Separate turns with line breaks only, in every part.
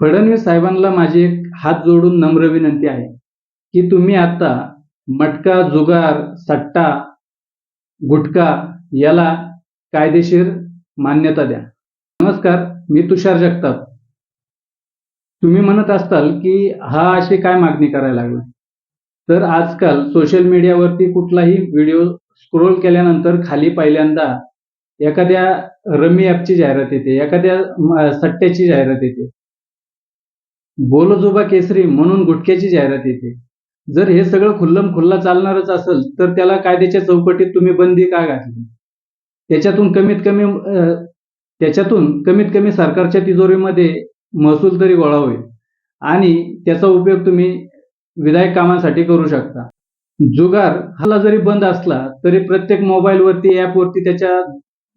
फडणवीस साहेबांना माझी एक हात जोडून नम्र विनंती आहे की तुम्ही आता मटका जुगार सट्टा गुटखा याला कायदेशीर मान्यता द्या. नमस्कार मी तुषार जगताप. तुम्ही म्हणत असताल की हा अशी काय मागणी करायला लागला? तर आजकाल सोशल मीडियावरती कुठलाही व्हिडिओ स्क्रोल केल्यानंतर खाली पहिल्यांदा एखाद्या रमी ॲपची जाहिरात येते एखाद्या सट्ट्याची जाहिरात येते. बोलजोबा केसरी म्हणून गुटख्याची जाहिरात येते. जर हे सगळं खुल्लम खुल्ला चालणारच असेल तर त्याला कायद्याच्या चौकटीत तुम्ही बंदी का घातली? त्याच्यातून कमीत कमी त्याच्यातून कमीत कमी सरकारच्या तिजोरीमध्ये महसूल तरी गोळा होईल. आणि त्याचा उपयोग तुम्ही विधायक कामांसाठी करू शकता. जुगार हाला जरी बंद असला तरी प्रत्येक मोबाईलवरती ॲपवरती त्याच्या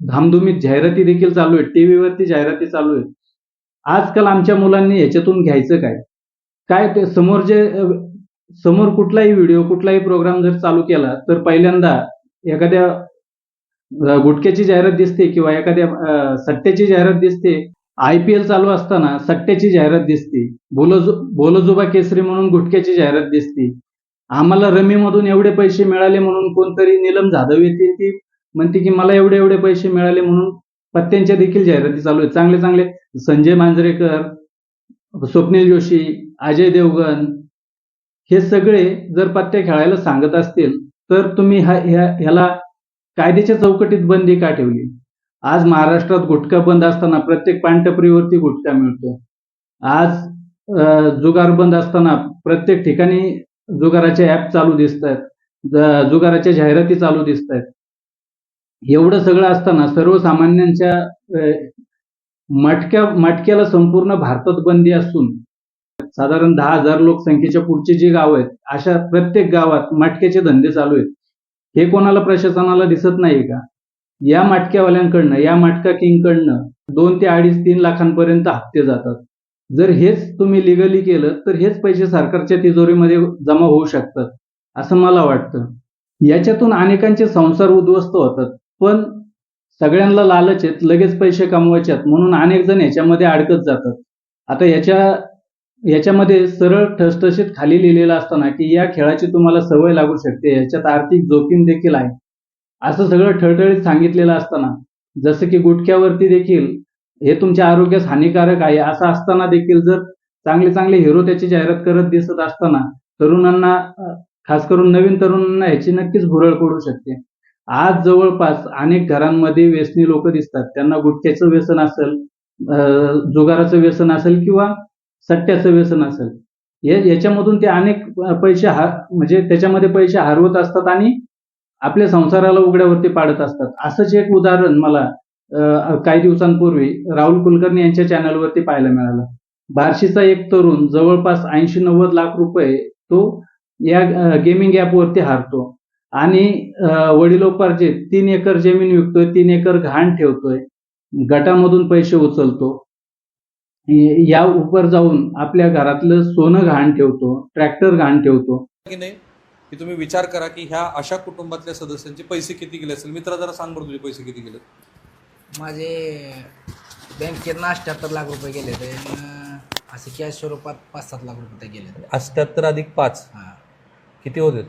धामधुमीत जाहिराती देखील चालू आहेत. टीव्हीवरती जाहिराती चालू आहेत. आजकाल आमच्या मुलांनी ह्याच्यातून घ्यायचं काय? काय ते समोर जे समोर कुठलाही व्हिडिओ कुठलाही प्रोग्राम जर चालू केला तर पहिल्यांदा एखाद्या गुटख्याची जाहिरात दिसते किंवा एखाद्या सट्ट्याची जाहिरात दिसते. आय पी एल चालू असताना सट्ट्याची जाहिरात दिसते. बोलजो बोलजोबा केसरी म्हणून गुटख्याची जाहिरात दिसते. आम्हाला रमीमधून एवढे पैसे मिळाले म्हणून कोणतरी नीलम जाधव येते ती म्हणते की मला एवढे एवढे पैसे मिळाले म्हणून पत्त्यांच्या देखील जाहिराती चालू आहेत. चांगले चांगले. संजय मांजरेकर स्वप्नील जोशी अजय देवगण हे सगळे जर पत्ते खेळायला सांगत असतील तर तुम्ही हा ह्या ह्याला कायद्याच्या चौकटीत बंदी का ठेवली? आज महाराष्ट्रात गुटखा बंद असताना प्रत्येक पानटपरीवरती गुटखा मिळतोय. आज जुगार बंद असताना प्रत्येक ठिकाणी जुगाराचे ऍप चालू दिसत आहेत जुगाराच्या जाहिराती चालू दिसत आहेत एवढं सगळं असताना सर्वसामान्यांच्या मटक्या मटक्याला संपूर्ण भारतात बंदी असून साधारण दहा हजार लोकसंख्येच्या पुढचे जे गाव आहेत अशा प्रत्येक गावात मटक्याचे धंदे चालू आहेत. हे कोणाला प्रशासनाला दिसत नाही का? या मटक्यावाल्यांकडनं या मटका किंगकडनं दोन ते अडीच तीन लाखांपर्यंत हप्ते जातात. जर हेच तुम्ही लिगली केलं तर हेच पैसे सरकारच्या तिजोरीमध्ये जमा होऊ शकतात असं मला वाटतं. याच्यातून अनेकांचे संसार उद्ध्वस्त होतात. पण सगळ्यांना लालच आहेत लगेच पैसे कमवायचे आहेत. म्हणून अनेक जण याच्यामध्ये अडकत जातात. आता याच्या याच्यामध्ये सरळ ठसठशीत खाली लिहिलेलं असताना की या खेळाची तुम्हाला सवय लागू शकते. याच्यात आर्थिक जोखीम देखील आहे. असं सगळं ठळठळीत सांगितलेलं असताना जसं की गुटख्यावरती देखील हे तुमच्या आरोग्यास हानिकारक आहे असं असताना देखील जर चांगले चांगले हिरो त्याची जाहिरात करत दिसत असताना तरुणांना खास करून नवीन तरुणांना ह्याची नक्कीच भुरळ पडू शकते. आज जवळपास अनेक घरांमध्ये व्यसनी लोक दिसतात. त्यांना गुटख्याचं व्यसन असेल जुगाराचं व्यसन असेल किंवा सट्ट्याचं व्यसन असेल. याच्यामधून ते अनेक पैसे हार म्हणजे त्याच्यामध्ये पैसे हरवत असतात आणि आपल्या संसाराला उघड्यावरती पाडत असतात. असंच एक उदाहरण मला काही दिवसांपूर्वी राहुल कुलकर्णी यांच्या चॅनलवरती पाहायला मिळालं. बार्शीचा एक तरुण जवळपास ऐंशी नव्वद लाख रुपये तो या गेमिंग ॲपवरती हारतो. आणि वडिलोपार्जित तीन एकर जमीन विकतोय तीन एकर घाण ठेवतोय गटामधून पैसे उचलतो य- उपर जाऊन आपल्या घरातलं सोनं घाण ठेवतो ट्रॅक्टर घाण ठेवतो.
की नाही? की तुम्ही विचार करा की ह्या अशा कुटुंबातल्या सदस्यांचे पैसे किती गेले असेल? मित्रा जरा सांग बरं तुझे पैसे किती गेले
माझे बँकेत अठ्ठ्याहत्तर लाख रुपये गेले ते असे कॅश स्वरूपात पाच सात लाख रुपये गेले
अष्ट्याहत्तर अधिक पाच.
हां.
किती होते?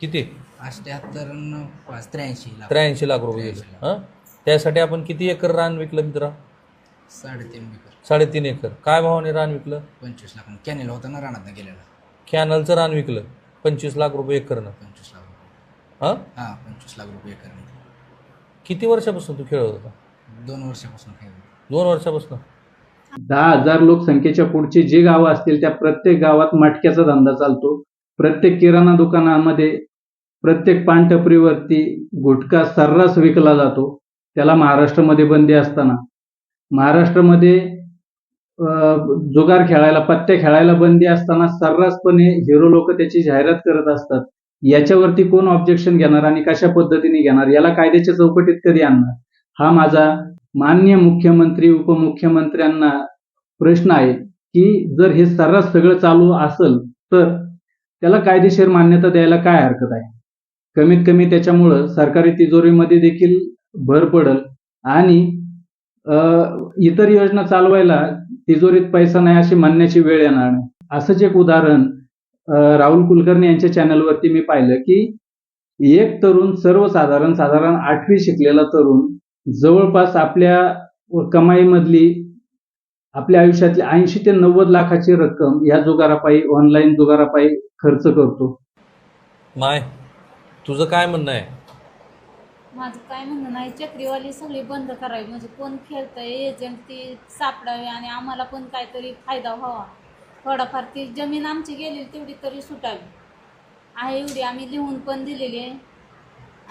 किती?
अष्ट्याहत्तर पाच त्र्याऐंशी लाख.
त्र्याऐंशी लाख रुपये गेले हां? त्यासाठी आपण किती एकर रान विकलं मित्रा?
साडेतीन एकर.
साडेतीन एकर. काय भावाने रान विकलं?
पंचवीस लाख. कॅनेल होता ना राणात गेलेला.
कॅनलचं रान विकलं. पंचवीस लाख रुपये एकरनं.
पंचवीस लाख रुपये.
हां?
हां पंचवीस लाख रुपये एकर
किती वर्षापासून तू खेळत होता?
दोन वर्षापासून खेळ
दोन वर्षापासून?
दहा हजार लोकसंख्येच्या पुढची जी गावं असतील त्या प्रत्येक गावात मटक्याचा धंदा चालतो. प्रत्येक किराणा दुकानामध्ये प्रत्येक पानटपरीवरती गुटखा सर्रास विकला जातो. त्याला महाराष्ट्रामध्ये बंदी असताना. महाराष्ट्रामध्ये जुगार खेळायला पत्ते खेळायला बंदी असताना सर्रासपणे हिरो लोक त्याची जाहिरात करत असतात. याच्यावरती कोण ऑब्जेक्शन घेणार आणि कशा पद्धतीने घेणार? याला कायद्याच्या चौकटीत कधी आणणार? हा माझा मान्य मुख्यमंत्री उपमुख्यमंत्र्यांना प्रश्न आहे की जर हे सर्रास सगळं चालू असेल तर त्याला कायदेशीर मान्यता द्यायला काय हरकत आहे? कमीत कमी त्याच्यामुळं सरकारी तिजोरीमध्ये देखील भर पडल आणि इतर योजना चालवायला तिजोरीत पैसा नाही अशी म्हणण्याची वेळ येणार नाही. असंच एक उदाहरण राहुल कुलकर्णी यांच्या चॅनलवरती मी पाहिलं की एक तरुण सर्वसाधारण साधारण आठवी शिकलेला तरुण जवळपास आपल्या कमाईमधली आपल्या आयुष्यातली ऐंशी ते नव्वद लाखाची रक्कम या जुगारापायी ऑनलाईन जुगारापायी खर्च करतो.
माय तुझं काय म्हणणं आहे?
माझं काय म्हणणं नाही चक्रीवाली सगळी बंद करावी. म्हणजे कोण खेळतंय एजंट ती सापडावी आणि आम्हाला पण काहीतरी फायदा व्हावा. थोडाफार ती जमीन आमची गेली तेवढी तरी सुटावी. आहे एवढी आम्ही लिहून पण दिलेली आहे.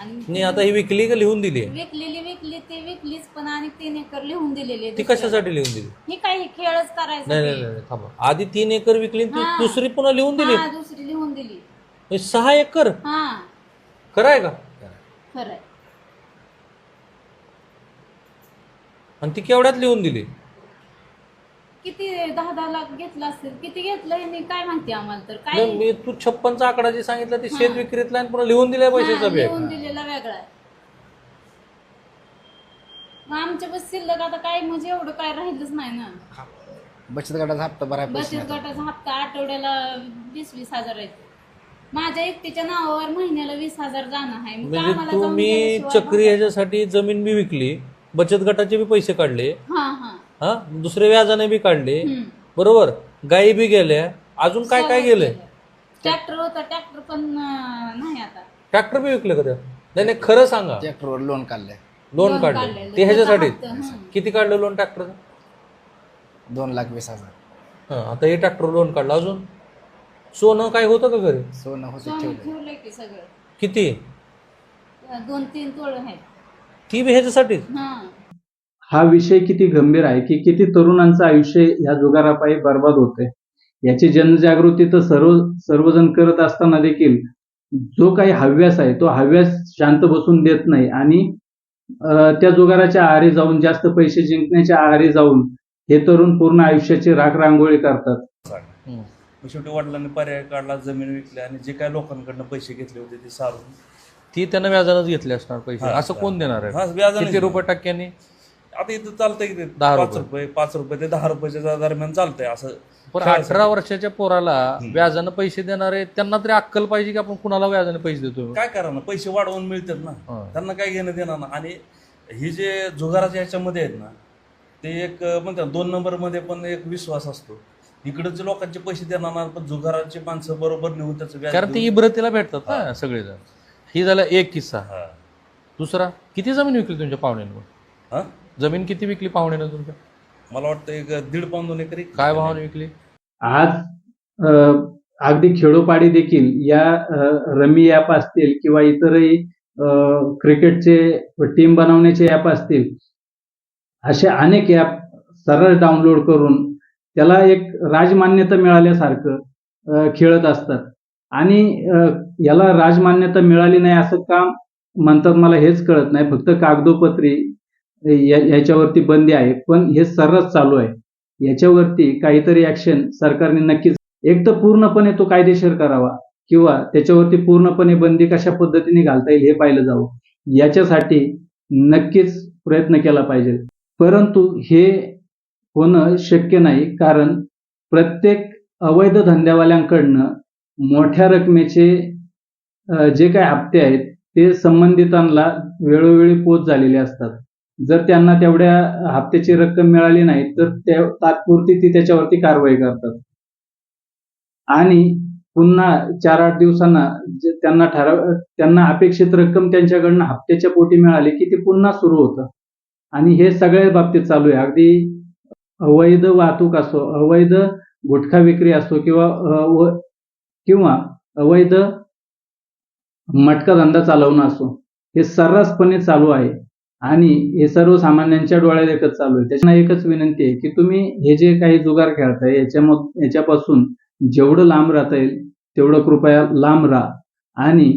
नाही
आणि
आता ही विकली का लिहून दिली?
विकलेली विकली ती विकलीच पण आणि तीन एकर लिहून दिलेली
ती. कशासाठी लिहून दिली?
ही काय हे खेळच
नाही नाही
करायचं
नाही थांबा. आधी तीन एकर विकली आणि ती
हा.
दुसरी पुन्हा लिहून दिली?
हा दुसरी लिहून दिली.
म्हणजे सहा एकर?
हा.
खरं आहे का?
खरंय
आणि ती केवढ्यात लिहून दिली?
किती दहा दहा लाख घेतलं असेल किती घेतलं नाही काय माहिती आम्हाला तर?
नाही,
काय
मी तू छप्पनचा आकडा जे सांगितला ते शेत विक्रीतला आणि पुन्हा लिहून दिलाय पैशाचा
हा,
बॅग.
लिहून दिलेला वेगळा आहे. मग आमच्या बस शिल्लक आता काय म्हणजे एवढं काय राहिलंच नाही ना.
बचत गटाचा हप्ता भराय पैसे
बचत
नाही.
गटाचा हप्ता आठवड्याला वीस वीस हजार आहे माझ्या एकटीच्या नावावर महिन्याला वीस हजार जाणं आहे. मग
म्हणजे
आम्हाला जाऊन
तुम्ही
गेल्याशिवाय
चक्री ह्याच्यासाठी जमीन बी विकली बचत गटाचे बी पैसे काढले
हा. हा?
दुसरे व्याजाने बी काढले. बरोबर? गायी बी गेल्या. अजून काय काय गेलंय
ट्रॅक्टर होता ट्रॅक्टर पण नाही आता.
ट्रॅक्टर बी विकले का त्या? नाही नाही खरं सांगा.
ट्रॅक्टरवर लोन काढलंय
लोन
लोन
काढलं. ते ह्याच्यासाठी. किती काढलं लोन ट्रॅक्टरचं?
दोन लाख वीस हजार.
हा आता हे ट्रॅक्टर लोन काढलं. अजून? सोनं काय होतं का घरी?
सोनं होते
ठेवलंय की सगळं.
किती?
दोन तीन तोळ आहेत.
ती बी ह्याच्यासाठीच?
हा.
हा विषय किती गंभीर आहे की किती तरुणांचं आयुष्य या जुगारापायी बर्बाद होतंय? याची जनजागृती तर सर्व सर्वजण करत असताना देखील जो काही हव्यास आहे तो हव्यास शांत बसून देत नाही. आणि त्या जुगाराच्या आहारी जाऊन जास्त पैसे जिंकण्याच्या आहारी जाऊन हे तरुण पूर्ण आयुष्याची राख रांगोळी करतात
शेवटी वडिलांनी पर्याय काढला जमीन विकली आणि जे काय लोकांकडनं पैसे घेतले होते ते सारून.
ती त्यांना व्याजानंच घेतले असणार पैसे. असं कोण देणार आहे?
व्याजाने.
रुपये टक्क्यांनी?
आता इथं चालतंय की ते
दहा
पाच
रुपये.
रुपये पाच रुपये ते दहा रुपयाच्या दरम्यान चालतंय असं
पण. अठरा वर्षाच्या पोराला व्याजानं पैसे देणारे त्यांना तरी अक्कल पाहिजे की आपण कुणाला व्याजाने पैसे देतो
काय करा ना पैसे वाढवून मिळतात ना
हा.
त्यांना काय घेणं देणार ना आणि ही जे जुगाराच्या ह्याच्यामध्ये आहेत ना ते एक अं, म्हणतात ना, दोन नंबरमध्ये पण एक विश्वास असतो इकडचे लोकांचे पैसे देणार ना पण जुगाराचे माणसं बरोबर नेऊन त्याचं व्याज
कारण ते
देऊन-
इब्रतीला भेटतात ना सगळेजण ही झाला एक किस्सा
हा.
दुसरा किती जमीन विकली तुमच्या पाहुण्यांवर
हा?
जमीन किती विकली पाहुण्यानं तुमच्या?
मला वाटतं एक दीड पाऊन दोन एकरी.
काय भावाने विकली?
आज अं, अगदी खेडोपाडी देखील या अं, रमी ॲप असतील किंवा इतरही अं, क्रिकेटचे टीम बनवण्याचे ॲप असतील असे अनेक ॲप सरळ डाउनलोड करून त्याला एक राजमान्यता मिळाल्यासारखं अं, खेळत असतात. आणि अं, याला राजमान्यता मिळाली नाही असं काम म्हणतात मला हेच कळत नाही. फक्त कागदोपत्री याच्यावरती बंदी आहे पण हे सर्रास चालू आहे. याच्यावरती काहीतरी ऍक्शन सरकारने नक्कीच एक तर पूर्णपणे तो कायदेशीर करावा किंवा त्याच्यावरती पूर्णपणे बंदी कशा पद्धतीने घालता येईल हे पाहिलं जावं. याच्यासाठी नक्कीच प्रयत्न केला पाहिजे. परंतु हे होणं शक्य नाही कारण प्रत्येक अवैध धंद्यावाल्यांकडनं मोठ्या रकमेचे जे काही हप्ते आहेत ते संबंधितांना वेळोवेळी पोच झालेले असतात. जर त्यांना तेवढ्या हप्त्याची रक्कम मिळाली नाही तर त्या तात्पुरती ती त्याच्यावरती कारवाई करतात. आणि पुन्हा चार आठ दिवसांना त्यांना ठराव त्यांना अपेक्षित रक्कम त्यांच्याकडनं हप्त्याच्या पोटी मिळाली की ते पुन्हा सुरू होतं. आणि हे सगळ्या बाबतीत चालू आहे. अगदी अवैध वाहतूक असो अवैध गुटखा विक्री असो किंवा किंवा अवैध मटका धंदा चालवणं असो हे सर्रासपणे चालू आहे. आणि हे सर्वसामान्यांच्या डोळ्यात एकच चालू आहे. त्याच्यानं एकच विनंती आहे की तुम्ही हे जे काही जुगार खेळताय याच्या याच्यापासून जेवढं लांब राहता येईल तेवढं कृपया लांब राहा. आणि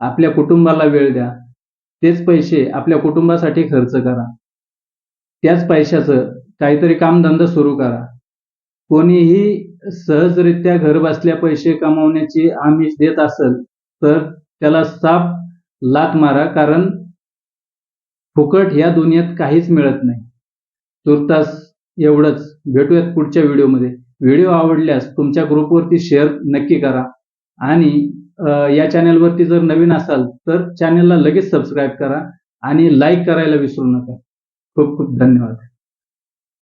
आपल्या कुटुंबाला वेळ द्या. तेच पैसे आपल्या कुटुंबासाठी खर्च करा. त्याच पैशाचं काहीतरी कामधंदा सुरू करा. कोणीही सहजरित्या घर बसल्या पैसे कमावण्याची आमिष देत असेल तर त्याला साप लात मारा. कारण फुकट या दुनियेत काहीच मिळत नाही. तुर्तास एवढंच. भेटूयात पुढच्या व्हिडिओमध्ये. व्हिडिओ आवडल्यास तुमच्या ग्रुपवरती शेअर नक्की करा. आणि या चॅनलवरती जर नवीन असाल तर चॅनलला लगेच सबस्क्राईब करा आणि लाईक करायला विसरू नका. खूप खूप धन्यवाद.